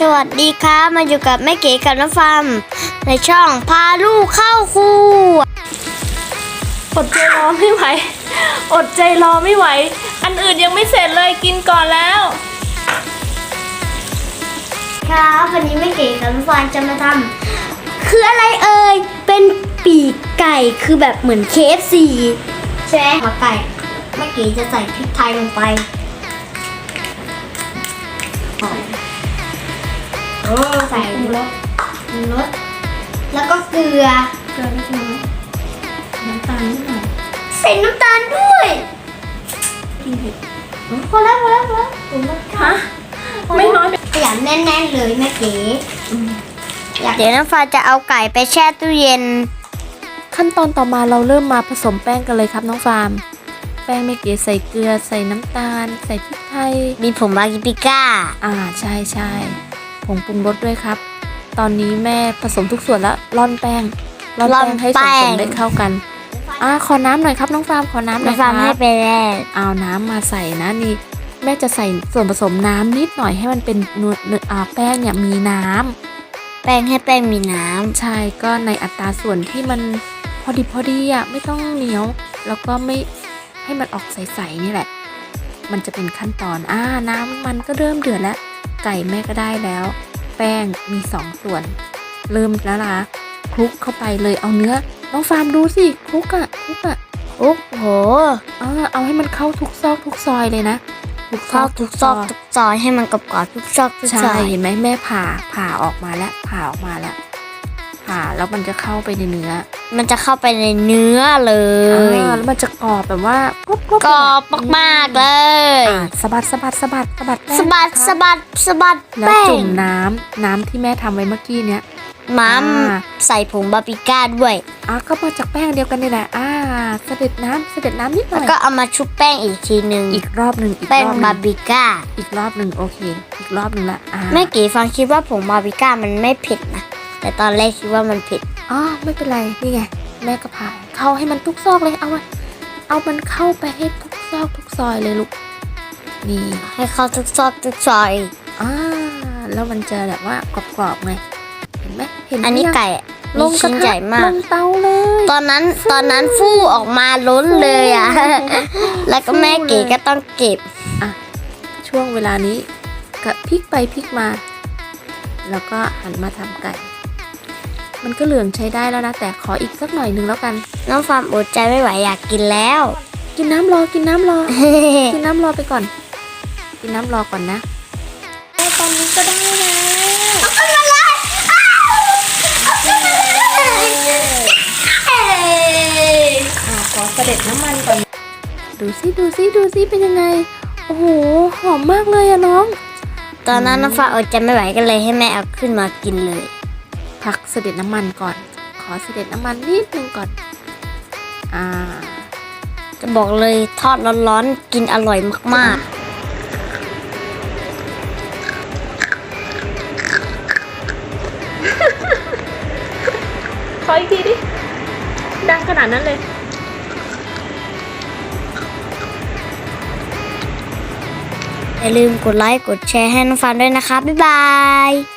สวัสดีครับมาอยู่กับแม่เก๋กับน้องฟาร์มในช่องพาลูกเข้าครัวอดใจรอไม่ไหว อดใจรอไม่ไหว อันอื่นยังไม่เสร็จเลยกินก่อนแล้ว ครับวันนี้แม่เก๋กับน้องฟาร์มจะมาทำคืออะไรเอ่ยเป็นปีกไก่คือแบบเหมือนเคฟซีใช่ไหมหัวไก่แม่เก๋จะใส่พริกไทยลงไปโอ้ใส่รสรสแล้วก็เกลือเกลือเล็กน้อยน้ำตาลนิดหน่อยใส่น้ำตาลด้วยกินเผ็ดพอแล้วพอแล้วพอแล้วผมว่าฮะไม่น้อยไปขยำแน่นๆเลยแม่เก๋เดี๋ยวน้ำฟ้าจะเอาไก่ไปแช่ตู้เย็น ขั้นตอนต่อมาเราเริ่มมาผสมแป้งกันเลยครับน้องฟาร์ม แป้งไม่เก๋ใส่เกลือใส่น้ำตาล ใส่พริกไทย มีผงบากิปิก้า อ่าใช่ใช่ ผงปรุงรสด้วยครับ ตอนนี้แม่ผสมทุกส่วนแล้วร่อนแป้งร่อนร่อนแป้งให้ส่วนแป้ผงสมได้เข้ากันอ่าขอน้ำหน่อยครับน้องฟาร์มขอน้ำหน่อยน้ำคฟ้ารับให้ไปแรกเอาน้ำมาใส่นะนี่แม่จะใส่ส่วนผสมน้ำนิดหน่อยให้มันเป็นเนื้อเนื้ออ่าแป้งเนี่ยมีน้ำ แป้งให้แป้งมีน้ใช่ก็ในอัตราส่วนที่มันพอดีพอดีอะไม่ต้องเหนียว แล้วก็ไม่ให้มันออกใสๆนี่แหละ มันจะเป็นขั้นตอนอ่าน้ำมันก็เริ่มเดือดแล้ว ไก่แม่ก็ได้แล้ว แป้งมีสองส่วน เริ่มแล้วล่ะคลุกเข้าไปเลยเอาเนื้อน้องฟาร์มดูสิคลุกอะคลุกอะำโอ้โหเออเอาให้มันเข้าทุกซอกทุกซอยเลยนะทุกซเข้าอกทุกซอกทุกซอยให้มันกรอบๆทุกซอกทุกซใช่อยเห็นไหมแม่ผ่าผ่าออกมาแล้วผ่าออกมาแล้วผ่าแล้วมันจะเข้าไปในเนื้อ มันจะเข้าไปในเนื้อเลยอ่าแล้วมันจะกรอบแบบว่ากรอบกรอบมากๆเลยอ่าสะบัดสะบัดสะบัดสะบัดแป้งสะบัดนะคะสะบัดสะบัดแล้วแป้งจุ่มน้ำน้ำที่แม่ทำไว้เมื่อกี้เนี้ยน้อ่าำใส่ผงบาปิก้าด้วย อะก็มาจากแป้งเดียวกันนี่แหละอ่าเสด็จน้ำเสด็จน้ำนิดหน่แล้วอยก็เอามาชุบแป้งอีกทีหนึ่งอีกรอบหนึ่งอีกแป้งรอบหบานึ่งปิก้า อีกรอบหนึ่งโอเค อีกรอบหนึ่งละอ่า แม่เก๋ฟังคิดว่าผงบาปิก้ามันไม่เผ็ดนะแต่ตอนแรกคิดว่ามันเผ็ด อ๋อไม่เป็นไรนี่ไงแม่ก็ผ่าเข้าให้มันทุกซอกเลยเอาไว้เอามันเข้าไปให้ทุกซอกทุกซอยเลยลูกนี่ให้เข้าทุกซอกทุกซอยอ่าแล้วมันจะแบบว่ากรอบๆไงเห็นไหมเห็นอันนี้หรือยังไก่อะลมีงกระชิ้นทะใหญ่มาลกงเตาเลย ตอนนั้นตอนนั้นฟู่ออกมาล้นเลยอะแล้วก็แม่เก๋ก็ต้องเก็บช่วงเวลานี้ก็พลิกไปพลิกมา แล้วก็หันมาทำไก่ มันก็เหลืองใช้ได้แล้วนะ แต่ขออีกสักหน่อยหนึ่งแล้วกัน น้องฟาร์มอดใจไม่ไหวอยากกินแล้ว กินน้ำรอกินน้ำรอ กินน้ำรอไปก่อน กินน้ำรอก่อนนะตอนนี้ก็ได้แล้วอ่าขอเสด็จน้ำมันก่อน ดูซิดูซิดูซิเป็นยังไง โอ้โหหอมมากเลยอะน้อง ตอนนั้นน้องฟาร์มอดใจไม่ไหวก็เลยให้แม่เอาขึ้นมากินเลย พักเสด็จน้ำมันก่อน ขอเสด็จน้ำมันนิดนึงก่อน อ่า จะบอกเลยทอดร้อนๆ กินอร่อยมากขออีกทีดิ ดังขนาดนั้นเลยๆอย่าลืมกดไลค์ กดแชร์ให้น้องฟาร์มด้วยนะคะ บ๊ายบาย